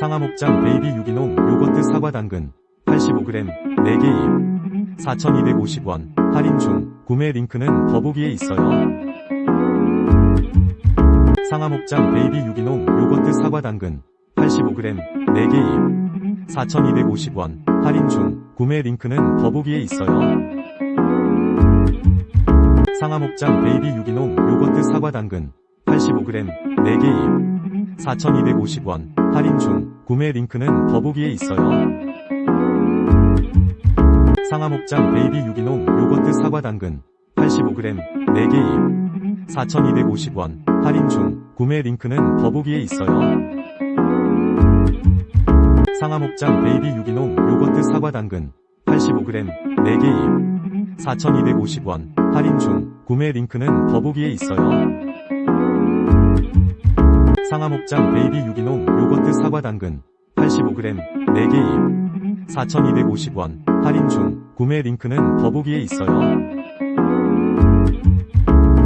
상하목장 베이비 유기농 요거트 사과 당근 85g 4개 2 4,250원 할인 중 구매 링크는 더보기에 있어요. 상하목장 베이비 유기농 요거트 사과 당근 85g 4개 2 4,250원 할인 중 구매 링크는 더보기에 있어요. 상하목장 베이비 유기농 요거트 사과 당근 85g 4개 2 4,250원. 할인 중. 구매 링크는 더보기에 있어요. 상하목장 베이비 유기농 요거트 사과 당근. 85g 4개 2 4,250원. 할인 중. 구매 링크는 더보기에 있어요. 상하목장 베이비 유기농 요거트 사과 당근. 85g 4개 2 4,250원. 할인 중. 구매 링크는 더보기에 있어요. 상하목장 베이비 유기농 요거트 사과 당근 85g 4개 2 4,250원 할인 중 구매 링크는 더보기에 있어요.